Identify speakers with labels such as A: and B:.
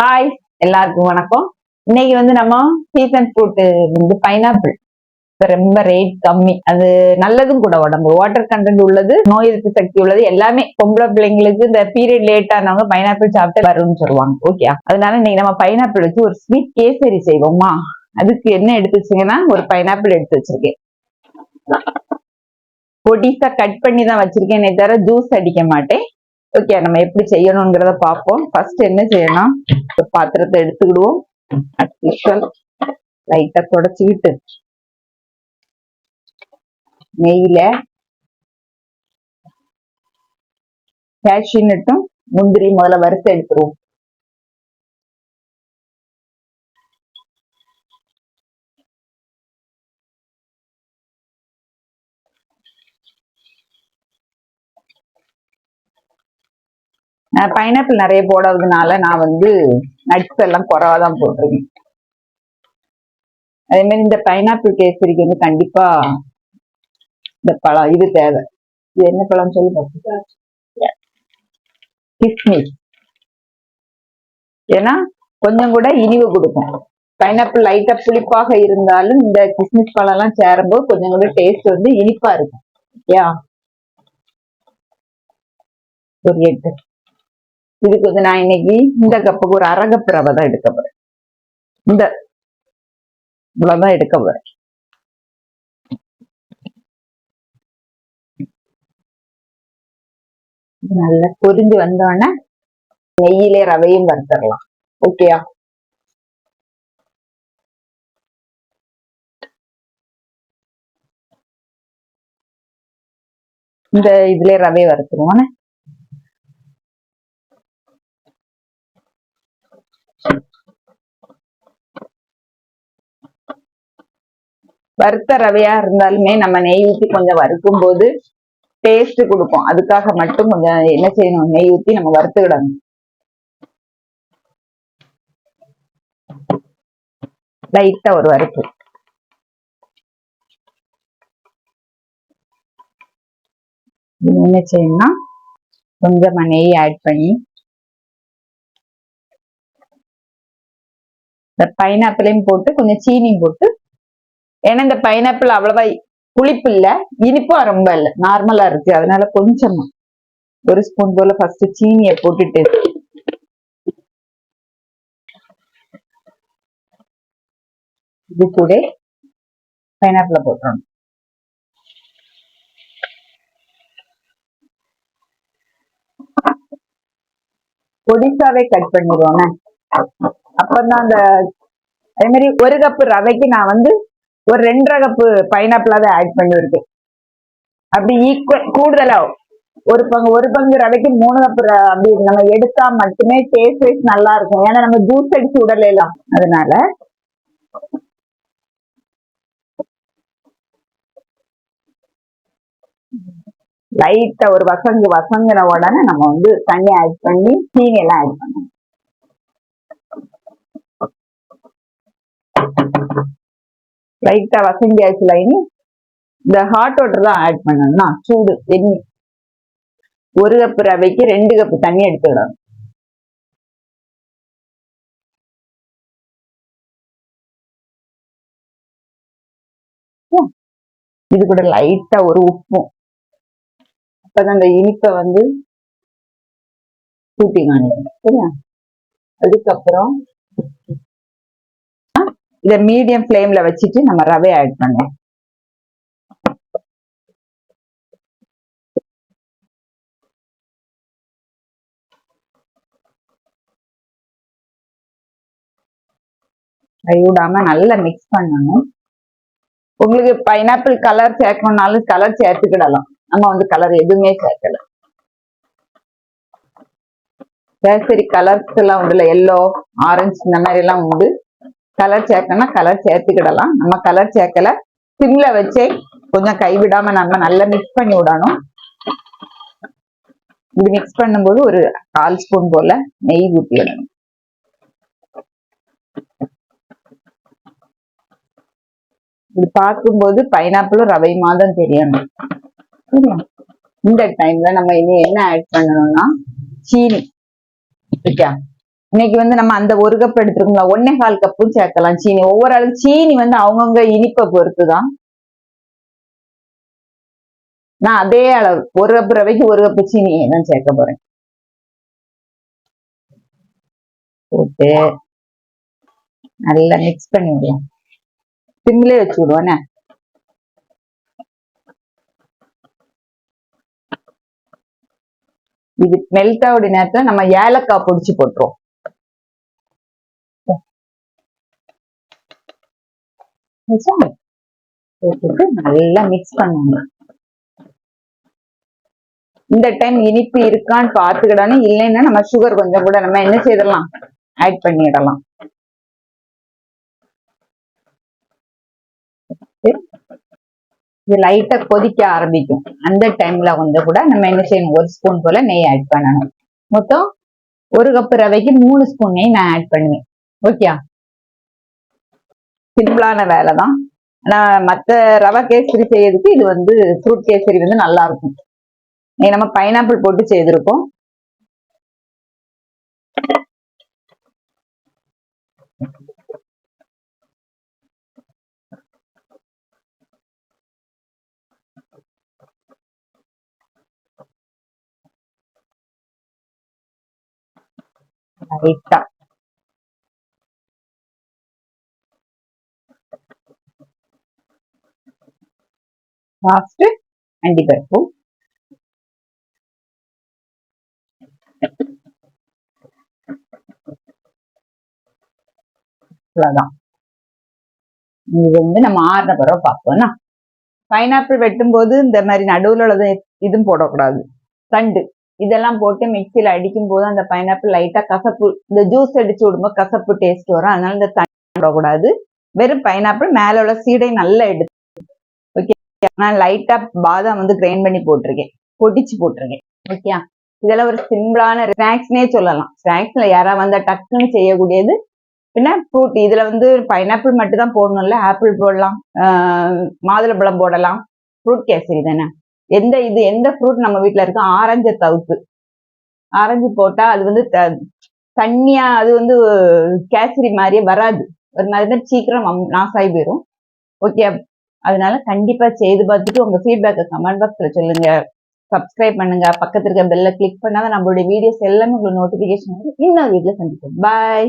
A: Hi எல்லாருக்கும் வணக்கம். இன்னைக்கு வந்து நம்ம சீசன் ஃப்ரூட்டு வந்து பைனாப்பிள் இப்போ ரொம்ப ரேட் கம்மி. அது நல்லதும் கூட உடம்பு வாட்டர் கண்டென்ட் உள்ளது நோய் எதிர்ப்பு சக்தி உள்ளது எல்லாமே பொம்பளை பிள்ளைங்களுக்கு இந்த பீரியட் லேட் ஆனவங்க பைனாப்பிள் சாப்பிட்டு வரும்னு சொல்லுவாங்க. ஓகே அதனால இன்னைக்கு நம்ம பைனாப்பிள் வச்சு ஒரு ஸ்வீட் கேசரி செய்வோமா? அதுக்கு என்ன எடுத்து வச்சீங்கன்னா ஒரு பைனாப்பிள் எடுத்து வச்சிருக்கேன். பொடிசா கட் பண்ணி தான் வச்சிருக்கேனே தவிர ஜூஸ் அடிக்க மாட்டேன். ஓகே நம்ம எப்படி செய்யணுங்கிறத பார்ப்போம். ஃபர்ஸ்ட் என்ன செய்யணும் ஒரு பாத்திரத்தை எடுத்துக்கிடுவோம். லைட்டா தொடச்சிக்கிட்டு நெய்யில கேஷ்யூநட்டும் முந்திரி முதல்ல வறுத்து எடுத்துருவோம். பைனாப்பிள் நிறைய போடுறதுனால நான் வந்து நட்ஸ் எல்லாம் குறவா தான் போட்டிருக்கேன். அதே மாதிரி இந்த பைனாப்பிள் கேசரிக்கு வந்து கண்டிப்பா இந்த பழம் இது தேவை. இது என்ன பழம் சொல்லி பார்த்து கிஸ்மிஸ். ஏன்னா கொஞ்சம் கூட இனிவு கொடுக்கும். பைனாப்பிள் லைட்டா புளிப்பாக இருந்தாலும் இந்த கிஸ்மிஸ் பழம் எல்லாம் சேரும்போது கொஞ்சம் கூட டேஸ்ட் வந்து இனிப்பா இருக்கும். யா? ஒரு எட்டு. இதுக்கு வந்து நான் இன்னைக்கு இந்த கப்புக்கு ஒரு அரகப்பு ரவை தான் எடுக்க போறேன். இந்த இவ்வளவுதான் எடுக்க போறேன். நல்லா பொரிஞ்சு வந்தோடனே நெய்யிலே ரவையும் வறுத்தரலாம். ஓகேயா? இந்த இதுல ரவை வறுத்துருவோம். வறுத்த ரவையா இருந்தாலுமே நம்ம நெய் ஊற்றி கொஞ்சம் வறுக்கும் போது டேஸ்ட் கொடுக்கும். அதுக்காக மட்டும் கொஞ்சம் என்ன செய்யணும்? நெய் ஊற்றி நம்ம வறுத்துக்கிடணும். லைட்டா ஒரு வறுப்பு. என்ன செய்யணும்னா கொஞ்சமா நெய் ஆட் பண்ணி இந்த பைனாப்பிளையும் போட்டு கொஞ்சம் சீனியும் போட்டு. ஏன்னா இந்த பைனாப்பிள் அவ்வளவா புளிப்பு இல்லை இனிப்பும் ரொம்ப இல்லை. நார்மலா இருக்கு. அதனால கொஞ்சமா ஒரு ஸ்பூன் போல ஃபர்ஸ்ட் சீனியை போட்டுட்டு. இது கூட பைனாப்பிள போட்டுறணும். பொடிசாவே கட் பண்ணிடுவோம் அப்பதான் அந்த அதே மாதிரி ஒரு கப்பு ரவைக்கு நான் வந்து ஒரு ரெண்டரை கப்பு பைனாப்பிள் தான் ஆட் பண்ணியிருக்கேன் அப்படி ஈக்குவல் கூடுதலா ஒரு பங்கு ஒரு பங்கு ரவைக்கு மூணு கப்பு அப்படி நம்ம எடுத்தா மட்டுமே டேஸ்ட் வைஸ் நல்லா இருக்கும். ஏன்னா நம்ம ஜூஸ் அடிச்சு உடலாம் அதனால லைட்டா ஒரு வசங்கு வசங்குன உடனே நம்ம வந்து தண்ணி ஆட் பண்ணி சீனி எல்லாம் ஆட் பண்ணணும். லைட்டா வசந்தி ஆச்சுல இனி இந்த ஹாட் வாட்டர் தான் ஆட் பண்ணணும்னா சூடு தண்ணி ஒரு கப்பு ரவைக்கு ரெண்டு கப்பு தண்ணி எடுத்துடணும் இது கூட லைட்டா ஒரு உப்பும் அப்பதான் அந்த இனிப்பை வந்து கூட்டி காணும் சரியா? அதுக்கப்புறம் இதை மீடியம் ஃப்ளேம்ல வச்சுட்டு நம்ம ரவை ஆட் பண்ணுவோம் விடாம நல்லா மிக்ஸ் பண்ணணும். உங்களுக்கு பைனாப்பிள் கலர் சேர்க்கணும்னாலும் கலர் சேர்த்துக்கிடலாம். நம்ம வந்து கலர் எதுவுமே சேர்க்கல. கேசரி கலர்ஸ் எல்லாம் உண்டுல எல்லோ ஆரஞ்சு இந்த மாதிரி எல்லாம் உண்டு. கலர் சேர்க்கணும்னா கலர் சேர்த்துக்கிடலாம். நம்ம கலர் சேர்க்கல சிம்ல வச்சே கொஞ்சம் கைவிடாம நம்ம நல்லா மிக்ஸ் பண்ணி விடணும். இது மிக்ஸ் பண்ணும்போது ஒரு கால் ஸ்பூன் போல நெய் ஊற்றி விடணும் இது பார்க்கும்போது பைனாப்பிளும் ரவை மாதம் தெரியணும். இந்த டைம்ல நம்ம இனி என்ன ஆட் பண்ணணும்னா சீனி. ஓகே இன்னைக்கு வந்து நம்ம அந்த ஒரு கப் எடுத்துருக்கோங்களா ஒன்னே கால் கப்பும் சேர்க்கலாம். சீனி ஒவ்வொரு அளவு சீனி வந்து அவங்கவுங்க இனிப்பை பொறுத்து தான் நான் அதே அளவு ஒரு கப் ரவைக்கு ஒரு கப்பு சீனி தான் சேர்க்க போறேன். போட்டு நல்லா மிக்ஸ் பண்ணி விடுவோம் சிம்லே வச்சு விடுவோண்ணே இது மெல்ட் ஆகுடைய நேரத்துல நம்ம ஏலக்காய் பொடிச்சு போட்டுருவோம். வச்சா? போட்டுட்டு நல்லா மிக்ஸ் பண்ணுங்க. இந்த டைம் இனிப்பு இருக்கான்னு பாத்துக்கிடானு இல்லைன்னா நம்ம சுகர் கொஞ்சம் கூட நம்ம என்ன செய்திடலாம்? ஆட் பண்ணிடலாம். இது லைட்டா கொதிக்க ஆரம்பிக்கும். அந்த டைம்ல வந்து கூட நம்ம என்ன செய்யணும்? ஒரு ஸ்பூன் போல நெய் ஆட் பண்ணணும். மொத்தம் ஒரு கப் ரவைக்கு மூணு ஸ்பூன் நெய் நான் ஆட் பண்ணுவேன். ஓகே சிம்பிளான வேலை தான் நான் மற்ற ரவை கேசரி செய்யறதுக்கு இது வந்து ஃப்ரூட் கேசரி வந்து நல்லா இருக்கும் நம்ம பைனாப்பிள் போட்டு செய்திருக்கோம். லைட்டா லாஸ்ட் அண்டிப்பருப்பு அவ்வளோதான் இது வந்து நம்ம ஆறுன பிறகு பார்ப்போம்னா பைனாப்பிள் வெட்டும்போது இந்த மாதிரி நடுவுல உள்ளது இதுவும் போடக்கூடாது. தண்டு. இதெல்லாம் போட்டு மிக்சியில் அடிக்கும் போது அந்த பைனாப்பிள் லைட்டா கசப்பு இந்த ஜூஸ் அடிச்சு விடும்போது கசப்பு டேஸ்ட் வரும். அதனால இந்த தண்ணி போடக்கூடாது. வெறும் பைனாப்பிள் மேல உள்ள சீடை நல்லா எடுத்து நான் லைட்டா பாதாம் வந்து கிரைண்ட் பண்ணி போட்டிருக்கேன். பொடிச்சு போட்டிருக்கேன். ஓகே இதெல்லாம் ஒரு சிம்பிளான ஸ்நாக்ஸ்னே சொல்லலாம். ஸ்நாக்ஸ்ல யாரா வந்தா டக்குன்னு செய்யக்கூடியது. பின்ன ஃப்ரூட் இதுல வந்து பைனாப்பிள் மட்டும் தான் போடணும்ல? ஆப்பிள் போடலாம். ஆஹ் மாதுளம்பழம் போடலாம். ஃப்ரூட் கேசரி தானே? எந்த இது எந்த ஃப்ரூட் நம்ம வீட்ல இருக்கோ ஆரஞ்சை தவுக்கு ஆரஞ்சு போட்டா அது வந்து த- தண்ணியா அது வந்து கேசரி மாதிரியே வராது. ஒரு மாதிரி தான் சீக்கிரம் நாசாகி போயிடும் ஓகே அதனால கண்டிப்பா செய்து பார்த்துட்டு உங்க ஃபீட்பேக்கை கமெண்ட் பாக்ஸ்ல சொல்லுங்க. சப்ஸ்கிரைப் பண்ணுங்க. பக்கத்துல இருக்க பெல்ல கிளிக் பண்ணாதான் நம்மளுடைய வீடியோஸ் எல்லாமே உங்களுக்கு நோட்டிபிகேஷன் இன்னொரு வீட்டுல சந்திப்போம். பாய்